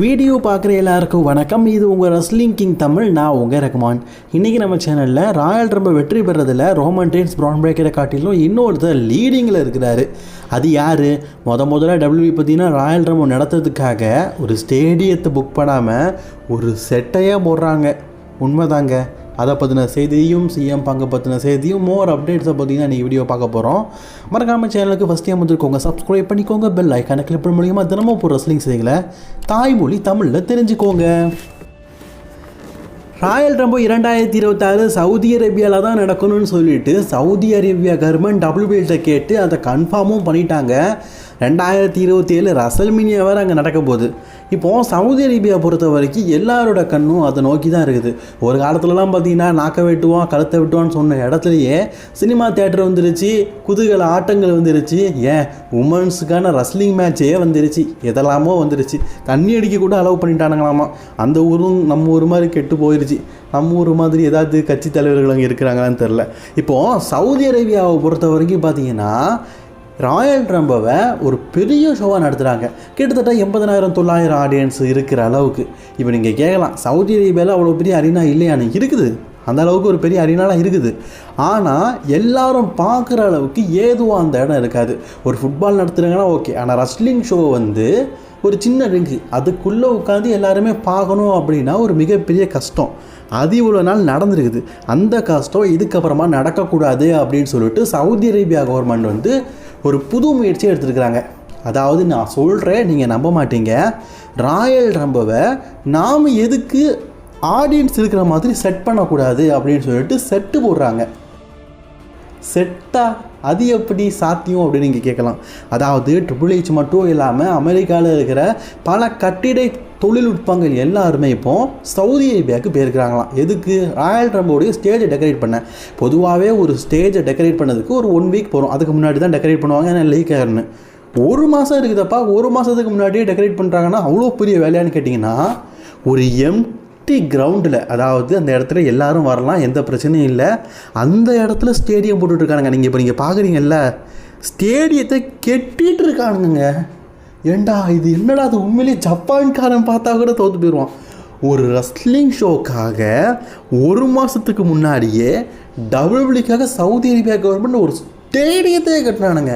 Video பார்க்குற எல்லாருக்கும் வணக்கம். இது உங்கள் ரஸ்லிங் கிங் தமிழ் நான் உங்கள் ரகுமான். இன்றைக்கி நம்ம சேனலில் ராயல் ரொம்ப வெற்றி பெறதில் ரோமன் டேன்ஸ் ப்ரான் பிரேக்கரை காட்டிலும் இன்னொருத்தர் லீடிங்கில் இருக்கிறாரு. அது யார்? முத முதல்ல டபிள்யூபி பார்த்தீங்கன்னா ராயல் ரம்போ நடத்துறதுக்காக ஒரு ஸ்டேடியத்தை புக் பண்ணாமல் ஒரு செட்டையாக போடுறாங்க. உண்மைதாங்க. அதை பற்றின செய்தியும் சிஎம் பங்கு பற்றின செய்தியும் மோர் அப்டேட்ஸை பார்த்தீங்கன்னா நீங்கள் வீடியோ பார்க்க போகிறோம் மறக்காமல் சேனலுக்கு ஃபஸ்ட் டைம் வந்துருக்கோங்க சப்ஸ்கிரைப் பண்ணிக்கோங்க பெல் ஐக்கானை கிளிக் பண்ண மூலியமாக தினமும் போகிற ரெஸ்லிங் செய்திகளை தாய்மொழி தமிழில் தெரிஞ்சுக்கோங்க. ராயல் ரம்போ இரண்டாயிரத்தி இருபத்தாறு சவுதி அரேபியாவில் தான் நடக்கணும்னு சொல்லிட்டு சவுதி அரேபியா கவர்மெண்ட் டபிள்யூபிஎல்கிட்ட கேட்டு அதை கன்ஃபார்மும் பண்ணிட்டாங்க. ரெண்டாயிரத்தி இருபத்தி ஏழு ரசல்மினியா வேறு அங்கே நடக்க போகுது. இப்போது சவுதி அரேபியா பொறுத்த வரைக்கும் எல்லாரோட கண்ணும் அதை நோக்கி தான் இருக்குது. ஒரு காலத்துலலாம் பார்த்தீங்கன்னா நாக்க வெட்டுவான் கழுத்தை வெட்டுவான்னு சொன்ன இடத்துலையே சினிமா தேட்டர் வந்துருச்சு குதூகல ஆட்டங்கள் வந்துருச்சு ஏன்? உமன்ஸுக்கான ரஸ்லிங் மேட்சே வந்துருச்சு எதெல்லாமோ வந்துருச்சு. தண்ணி அடிக்க கூட அலோவ் பண்ணிட்டானுங்களாமா? அந்த ஊரும் நம்ம ஊர் மாதிரி கெட்டு போயிருச்சு. நம்ம ஊர் மாதிரி ஏதாவது கட்சி தலைவர்கள் அங்கே இருக்கிறாங்களான்னு தெரில இப்போது சவுதி அரேபியாவை பொறுத்த வரைக்கும் பார்த்தீங்கன்னா ராயல் ரம்பவை ஒரு பெரிய ஷோவாக நடத்துகிறாங்க கிட்டத்தட்ட எண்பதனாயிரம் தொள்ளாயிரம் ஆடியன்ஸ் இருக்கிற அளவுக்கு. இப்போ நீங்கள் கேட்கலாம் சவுதி அரேபியாவில் அவ்வளோ பெரிய அரினா இல்லையான்னு இருக்குது. அந்த அளவுக்கு ஒரு பெரிய அரினாலாம் இருக்குது. ஆனால் எல்லாரும் பார்க்குற அளவுக்கு ஏதுவாக அந்த இடம் இருக்காது. ஒரு ஃபுட்பால் நடத்துகிறாங்கன்னா ஓகே ஆனால் ரஸ்லிங் ஷோ வந்து ஒரு சின்ன ரிங்கு அதுக்குள்ளே உட்காந்து எல்லாருமே பார்க்கணும் அப்படின்னா ஒரு மிகப்பெரிய கஷ்டம். அது இவ்வளோ நாள் நடந்திருக்குது. அந்த கஷ்டம் இதுக்கப்புறமா நடக்கக்கூடாது அப்படின்னு சொல்லிட்டு சவுதி அரேபியா கவர்மெண்ட் வந்து ஒரு புது முயற்சி எடுத்துருக்குறாங்க. அதாவது நான் சொல்கிறேன் நீங்கள் நம்ப மாட்டீங்க. ராயல் ரம்பவை நாம் எதுக்கு ஆடியன்ஸ் இருக்கிற மாதிரி செட் பண்ணக்கூடாது அப்படின்னு சொல்லிட்டு செட்டு போடுறாங்க. செட்டா அது எப்படி சாத்தியம் அப்படின்னு நீங்கள் கேட்கலாம். அதாவது ட்ரிபிள் ஹெச் மட்டும் இல்லாமல் அமெரிக்காவில் இருக்கிற பல கட்டிட தொழில்நுட்பங்கள் எல்லாருமே இப்போ சவுதி அரேபியாவுக்கு போயிருக்கிறாங்களாம். எதுக்கு? ராயல் ரம்போடைய ஸ்டேஜை டெக்கரேட் பண்ண பொதுவாகவே ஒரு ஸ்டேஜை டெக்கரேட் பண்ணதுக்கு ஒரு ஒன் வீக் போகிறோம் அதுக்கு முன்னாடி தான் டெக்கரேட் பண்ணுவாங்க ஏன்னா லீக் ஆகிறன்னு ஒரு மாதம் இருக்குதப்பா ஒரு மாதத்துக்கு முன்னாடியே டெக்கரேட் பண்ணுறாங்கன்னா அவ்வளோ பெரிய வேலையான்னு கேட்டிங்கன்னா ஒரு எம் எம்டி கிரவுண்டில் அதாவது அந்த இடத்துல எல்லாரும் வரலாம் எந்த பிரச்சனையும் இல்லை அந்த இடத்துல ஸ்டேடியம் போட்டுட்ருக்கானுங்க நீங்கள் இப்போ நீங்கள் பார்க்குறீங்கல்ல ஸ்டேடியத்தை கெட்டிட்டு இருக்கானுங்க ஏண்டா இது என்னடா அது உண்மையிலேயே ஜப்பான்காரன் பார்த்தா கூட தோற்று போயிடுவான். ஒரு ரெஸ்லிங் ஷோக்காக ஒரு மாதத்துக்கு முன்னாடியே டபுள்யூபிளிக்காக சவுதி அரேபியா கவர்மெண்ட் ஒரு ஸ்டேடியத்தையே கட்டினானுங்க.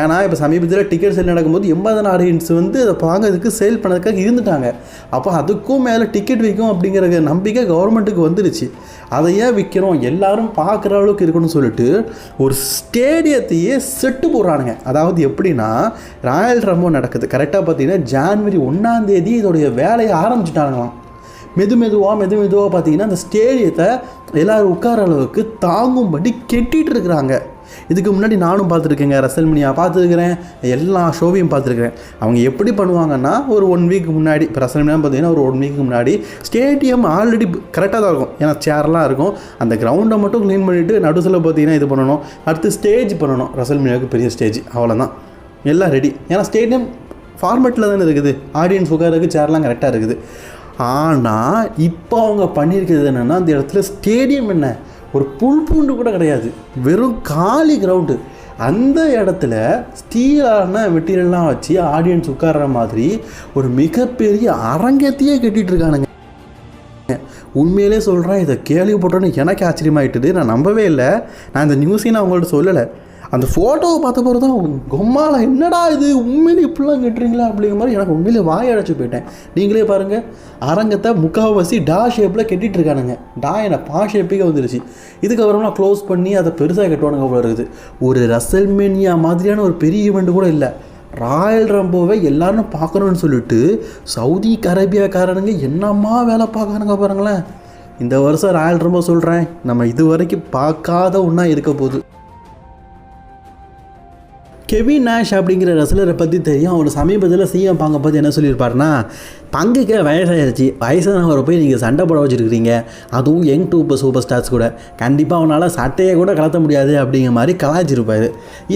ஏன்னா இப்போ சமீபத்தில் டிக்கெட் சேல் நடக்கும்போது எண்பது ஆடியன்ஸ் வந்து அதை வாங்கிறதுக்கு சேல் பண்ணதுக்காக இருந்துட்டாங்க. அப்போ அதுக்கும் மேலே டிக்கெட் விற்கும் அப்படிங்கிற நம்பிக்கை கவர்மெண்ட்டுக்கு வந்துருச்சு. அதை ஏன் விற்கிறோம் எல்லாரும் பார்க்குற அளவுக்கு இருக்கணும்னு சொல்லிட்டு ஒரு ஸ்டேடியத்தையே செட்டு போடுறானுங்க. அதாவது எப்படின்னா ராயல் ரம்போ நடக்குது. கரெக்டாக பார்த்தீங்கன்னா ஜான்வரி ஒன்றாந்தேதி இதோடைய வேலையை ஆரம்பிச்சிட்டாங்களாம். மெது மெதுவாக மெது மெதுவாக பார்த்தீங்கன்னா அந்த ஸ்டேடியத்தை எல்லோரும் உட்கார அளவுக்கு தாங்கும்படி கெட்டிகிட்டு இருக்கிறாங்க. இதுக்கு முன்னாடி நானும் பார்த்துருக்கேங்க ரசல்மினியா பார்த்துருக்கிறேன் எல்லா ஷோவையும் பார்த்துருக்கிறேன். அவங்க எப்படி பண்ணுவாங்கன்னா ஒரு ஒன் வீக் முன்னாடி இப்போ ரசல்மினியா பார்த்தீங்கன்னா ஒரு ஒன் வீக் முன்னாடி ஸ்டேடியம் ஆல்ரெடி கரெக்டாக தான் இருக்கும். ஏன்னா சேர்லாம் இருக்கும். அந்த கிரவுண்டை மட்டும் க்ளீன் பண்ணிவிட்டு நடுசில் பார்த்தீங்கன்னா இது பண்ணணும். அடுத்து ஸ்டேஜ் பண்ணணும். ரசல்மினியாவுக்கு பெரிய ஸ்டேஜ் அவ்வளோதான் எல்லாம் ரெடி ஏன்னா ஸ்டேடியம் ஃபார்மேட்டில் தானே இருக்குது. ஆடியன்ஸ் உட்காருக்கு சேர்லாம் கரெக்டாக இருக்குது. ஆனால் இப்போ அவங்க பண்ணியிருக்கிறது என்னென்னா அந்த இடத்துல ஸ்டேடியம் என்ன? ஒரு புல் பூண்டு கூட கிடையாது. வெறும் காலி கிரவுண்டு அந்த இடத்துல ஸ்டீலான மெட்டீரியல்லாம் வச்சு ஆடியன்ஸ் உட்கார்ற மாதிரி ஒரு மிகப்பெரிய அரங்கத்தையே கட்டிகிட்டு இருக்கானுங்க. உண்மையிலே சொல்கிறேன் இதை கேள்விப்பட்டோன்னு எனக்கு ஆச்சரியமாயிட்டுது. நான் நம்பவே இல்லை. நான் இந்த நியூஸையும் நான் அவங்கள்ட்ட சொல்லலை. அந்த ஃபோட்டோவை பார்த்த பிறகு தான் கொம்மால என்னடா இது? உண்மையிலே இப்படிலாம் கட்டுறீங்களா? அப்படிங்கிற மாதிரி எனக்கு உண்மையிலே வாய அடைச்சி போயிட்டேன். நீங்களே பாருங்கள் அரங்கத்தை முக்கால்வாசி டா ஷேப்பில் கட்டிகிட்டு இருக்கானுங்க. டா என்ன பா ஷேப்புக்கே வந்துருச்சு. இதுக்கப்புறமா க்ளோஸ் பண்ணி அதை பெருசாக கட்டுவானுங்க போல இருக்குது. ஒரு ரசல்மேனியா மாதிரியான ஒரு பெரிய ஈவெண்ட் கூட இல்லை. ராயல் ரம்போவை எல்லாரும் பார்க்கணுன்னு சொல்லிட்டு சவுதி அரேபியாக்காரனுங்க என்னம்மா வேலை பார்க்கறானுங்க பாருங்களேன். இந்த வருஷம் ராயல் ரம்போ சொல்கிறேன் நம்ம இது வரைக்கும் பார்க்காத ஒன்றா இருக்க போகுது. கெவின் நேஷ் அப்படிங்கிற ரசலரை பற்றி தெரியும். அவர் சமீபத்தில் சிஎம் பங்கை பற்றி என்ன சொல்லியிருப்பாருன்னா பங்குக்கு வயசாகிடுச்சு வயசானவரை போய் நீங்கள் சண்டை போட வச்சுருக்கிறீங்க. அதுவும் யங் டூப்பர் சூப்பர் ஸ்டார்ஸ் கூட. கண்டிப்பாக அவனால் சட்டையை கூட கலத்த முடியாது அப்படிங்கிற மாதிரி கலாய்ச்சிருப்பார்.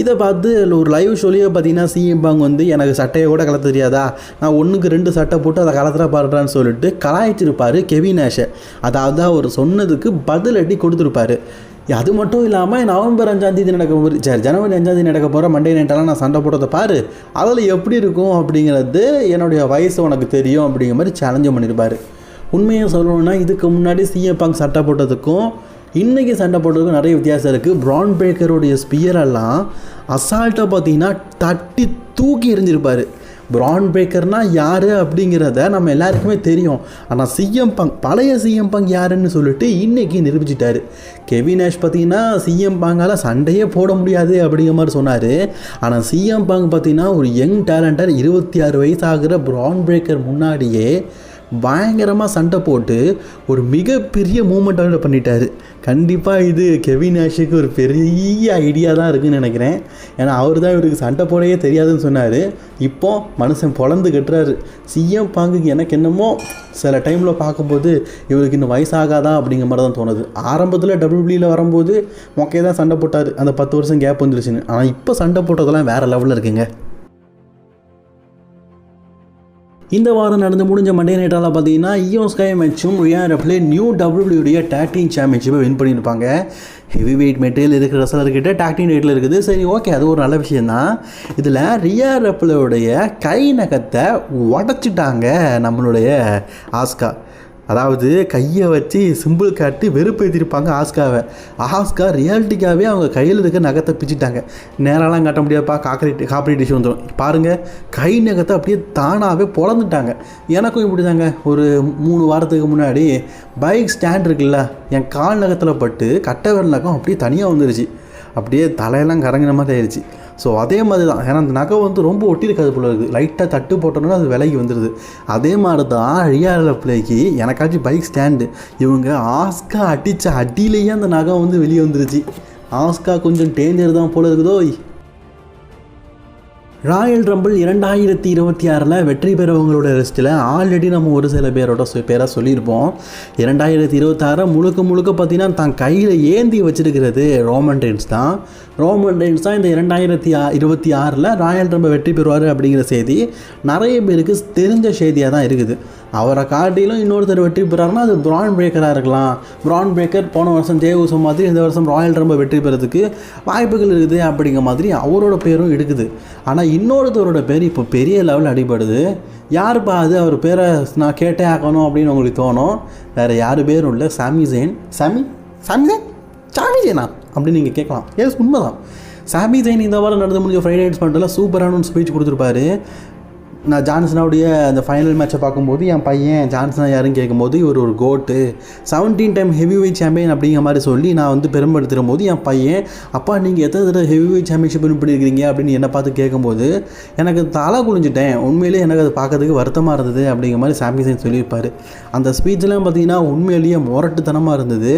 இதை பார்த்து ஒரு லைவ் ஷோலேயே பார்த்தீங்கன்னா சிஎம் பாங் வந்து எனக்கு சட்டையை கூட கலத்த தெரியாதா? நான் ஒன்றுக்கு ரெண்டு சட்டை போட்டு அதை கலத்துற பாடுறான்னு சொல்லிட்டு கலாய்ச்சிருப்பார் கெவின் நேஷை அதாவது அவர் சொன்னதுக்கு பதிலடி கொடுத்துருப்பாரு. அது மட்டும் இல்லாமல் நவம்பர் அஞ்சாந்தேதி நடக்க போகிற சரி ஜனவரி அஞ்சாந்தேதி நடக்க போகிற மண்டே நைட்டெல்லாம் நான் சண்டை போட்டதை பாரு. அதில் எப்படி இருக்கும் அப்படிங்கிறது என்னுடைய வயசு உனக்கு தெரியும் அப்படிங்கிற மாதிரி சேலஞ்சும் பண்ணியிருப்பார் உண்மையாக சொல்லணும்னா இதுக்கு முன்னாடி சிஎம் பாங் சட்டை போட்டதுக்கும் இன்றைக்கி சண்டை போட்டதுக்கும் நிறைய வித்தியாசம் இருக்குது ப்ரான் பேக்கருடைய ஸ்பியரெல்லாம் அசால்ட்டாக பார்த்தீங்கன்னா தட்டி தூக்கி எரிஞ்சிருப்பார் பிரான் பிரேக்கர்னா யார் அப்படிங்கிறத நம்ம எல்லாருக்குமே தெரியும். ஆனால் சிஎம் பங் பழைய சிஎம் பங் யாருன்னு சொல்லிட்டு இன்றைக்கி நிரூபிச்சிட்டாரு. கெவினேஷ் பார்த்தீங்கன்னா சிஎம் பாங்கால் சண்டையே போட முடியாது அப்படிங்கிற மாதிரி சொன்னார். ஆனால் சிஎம் பங் பார்த்தீங்கன்னா ஒரு யங் டேலண்டர் இருபத்தி ஆறு வயசாகிற பிரான் பிரேக்கர் முன்னாடியே பயங்கரமாக சண்டை போட்டு ஒரு மிகப்பெரிய மூமெண்ட்டாக பண்ணிட்டார். கண்டிப்பாக இது கெவின் ஆஷுக்கு ஒரு பெரிய ஐடியா தான் இருக்குதுன்னு நினைக்கிறேன். ஏன்னா அவர் தான் இவருக்கு சண்டை போடவே தெரியாதுன்னு சொன்னார். இப்போ மனுஷன் பொழந்து கட்டுறாரு. சிஎம் பாங்குக்கு எனக்கு என்னமோ சில டைமில் பார்க்கும்போது இவருக்கு இன்னும் வயசாகாதா அப்படிங்கிற மாதிரி தான் தோணுது. ஆரம்பத்தில் டபிள்யூபிளியில் வரும்போது மொக்கையே தான் சண்டை போட்டார். அந்த பத்து வருஷம் கேப் வந்துருச்சுன்னு. ஆனால் இப்போ சண்டை போட்டதெல்லாம் வேறு லெவலில் இருக்குங்க. இந்த வாரம் நடந்து முடிஞ்ச மண்டே நைட்டால் பார்த்தீங்கன்னா இயோ ஸ்கை மேட்சும் ரியான் ரப்லே நியூ டபிள்யூடைய டேக்டிங் சாம்பியன்ஷிப்பை வின் பண்ணியிருப்பாங்க. ஹெவி வெயிட் மெட்டீரியல் இருக்கிற ரசலர்கிட்ட டேக்டிங் ரேட்டில் இருக்குது. சரி ஓகே அது ஒரு நல்ல விஷயந்தான் இதில் ரியா ரப்லோடைய கை நகத்தை உடச்சிட்டாங்க நம்மளுடைய ஆஸ்கா அதாவது கையை வச்சு சிம்பிள் காட்டி வெறுப்பு ஏற்றிருப்பாங்க ஆஸ்காவை. ஆஸ்கா ரியாலிட்டிக்காகவே அவங்க கையில் இருக்க நகத்தை பிச்சுட்டாங்க. நேரெல்லாம் காட்ட முடியாதுப்பா காக்கரேட் காப்பரேட் இஷ்யூ வந்துடும் பாருங்கள் கை நகத்தை அப்படியே தானாகவே பொழந்துட்டாங்க. எனக்கும் இப்படி தாங்க ஒரு மூணு வாரத்துக்கு முன்னாடி பைக் ஸ்டாண்ட் இருக்குல்ல என் கால் நகத்தில் பட்டு கட்டை விரல் நகம் அப்படியே தனியாக வந்துருச்சு. அப்படியே தலையெல்லாம் கரங்கின மாதிரி ஆயிடுச்சு. ஸோ அதே மாதிரி தான் ஏன்னா அந்த நகை வந்து ரொம்ப ஒட்டியிருக்காது போல இருக்குது. லைட்டாக தட்டு போட்டோன்னா அது விலகி வந்துடுது அதே மாதிரி தான் ரியால பிள்ளைக்கு எனக்காச்சும் பைக் ஸ்டாண்டு இவங்க ஆஸ்கா அடித்த அடியிலேயே அந்த நகை வந்து வெளியே வந்துருச்சு. ஆஸ்கா கொஞ்சம் டேஞ்சர் தான் போல இருக்குதோ. ராயல் ரம்பிள் இரண்டாயிரத்தி இருபத்தி ஆறில் வெற்றி பெறவங்களோட லிஸ்ட்டில் ஆல்ரெடி நம்ம ஒரு சில பேரோட பேராக சொல்லியிருப்போம். இரண்டாயிரத்தி இருபத்தாறு முழுக்க முழுக்க பார்த்தீங்கன்னா தான் கையில் ஏந்தி வச்சிருக்கிறது ரோமன் ரெயின்ஸ் தான். ரோமன் ரெயின்ஸ் தான் இந்த இரண்டாயிரத்தி ஆ இருபத்தி ஆறில் ராயல் ரம்ப வெற்றி பெறுவார் அப்படிங்கிற செய்தி நிறைய பேருக்கு தெரிஞ்ச செய்தியாக தான் இருக்குது. அவரை காட்டிலும் இன்னொருத்தர் வெற்றி பெறாருன்னா அது பிரான் பிரேக்கராக இருக்கலாம். பிரான் பிரேக்கர் போன வருஷம் தேவசம் மாதிரி இந்த வருஷம் ராயல் ரம்ப வெற்றி பெறதுக்கு வாய்ப்புகள் இருக்குது அப்படிங்கிற மாதிரி அவரோட பேரும் எடுக்குது. ஆனால் இன்னொருத்தரோட பேர் இப்போ பெரிய லெவலில் அடிபடுது. யாருப்பா அது? அவர் பேரை நான் கேட்டே ஆக்கணும் அப்படின்னு உங்களுக்கு தோணும். வேறு யார் பேரும் இல்லை. சாமி ஜெயின். சாமி? சாமி ஜெயின்? சாமி ஜெயினா அப்படின்னு நீங்கள் கேட்கலாம். எஸ் உண்மைதான். சாமி ஜெயின் இந்த வாரம் நடந்து முடிஞ்ச ஃப்ரைடே நைட் பண்ணிட்டு சூப்பரான ஒரு ஸ்பீச் கொடுத்துருப்பாரு. நான் ஜான்சனாவுடைய அந்த ஃபைனல் மேட்சை பார்க்கும்போது என் பையன் ஜான்சனா யாருன்னு கேட்கும்போது இவர் ஒரு கோட்டு seventeen time heavyweight champion அப்படிங்கிற மாதிரி சொல்லி நான் வந்து பெருமைப்படுத்துகிற போது என் பையன் அப்பா நீங்கள் எத்தனை தடவை ஹெவி வெயிட் சாம்பியன்ஷிப் வின் பண்ணியிருக்கிறீங்க அப்படின்னு என்னை பார்த்து கேட்கும்போது எனக்கு தலை குளிஞ்சிட்டேன் உண்மையிலேயே எனக்கு அது பார்க்கறதுக்கு வருத்தமாக இருந்தது அப்படிங்கிற மாதிரி சாம்பியன் சொல்லியிருப்பார். அந்த ஸ்பீச்லாம் பார்த்தீங்கன்னா உண்மையிலேயே முரட்டுத்தனமாக இருந்தது.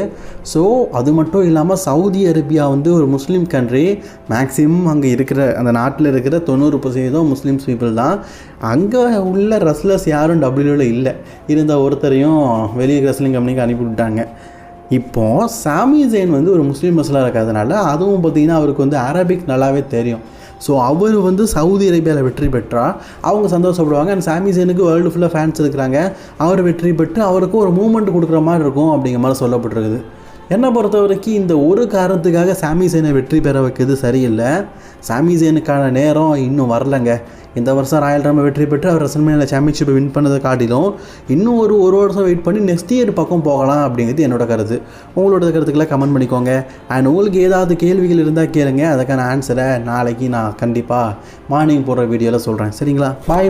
ஸோ அது மட்டும் இல்லாமல் சவுதி அரேபியா வந்து ஒரு முஸ்லீம் கண்ட்ரி மேக்ஸிமம் அங்கே இருக்கிற அந்த நாட்டில் இருக்கிற தொண்ணூறு பர்சன்டேஜும் முஸ்லீம்ஸ் பீப்புள் தான். அங்கே உள்ள ரெஸ்லர்ஸ் யாரும் டபிள்யூவில் இல்லை. இருந்த ஒருத்தரையும் வெளியே ரெஸ்லிங் கம்பெனிக்கு அனுப்பிவிட்டாங்க இப்போது சாமி ஜெயின் வந்து ஒரு முஸ்லீம் ரெஸ்லராக இருக்கிறதுனால அதுவும் பார்த்திங்கன்னா அவருக்கு வந்து அரபிக் நல்லாவே தெரியும். ஸோ அவர் வந்து சவுதி அரேபியாவில் வெற்றி பெற்றால் அவங்க சந்தோஷப்படுவாங்க. அண்ட் சாமி ஜெயினுக்கு வேர்ல்டு ஃபுல்லாக ஃபேன்ஸ் இருக்கிறாங்க. அவர் வெற்றி பெற்று அவருக்கும் ஒரு மூமெண்ட் கொடுக்குற மாதிரி இருக்கும் அப்படிங்கிற மாதிரி சொல்லப்பட்டிருக்குது. என்னை பொறுத்த வரைக்கும் இந்த ஒரு காரணத்துக்காக சாமி சேனை வெற்றி பெற வைக்கிறது சரியில்லை. சாமி சேனுக்கான நேரம் இன்னும் வரலங்க. இந்த வருஷம் ராயல் ராம வெற்றி பெற்று அவர் ரசன்மேனில் சாம்பியன்ஷிப்பை வின் பண்ணதை காட்டிலும் இன்னும் ஒரு ஒரு வருஷம் வெயிட் பண்ணி நெக்ஸ்ட் இயர் பக்கம் போகலாம் அப்படிங்கிறது என்னோட கருத்து. உங்களோட கருத்துக்களை கமெண்ட் பண்ணிக்கோங்க. அண்ட் உங்களுக்கு ஏதாவது கேள்விகள் இருந்தால் கேளுங்க. அதுக்கான ஆன்சரை நாளைக்கு நான் கண்டிப்பாக மார்னிங் போடுற வீடியோவில் சொல்கிறேன் சரிங்களா? பாய்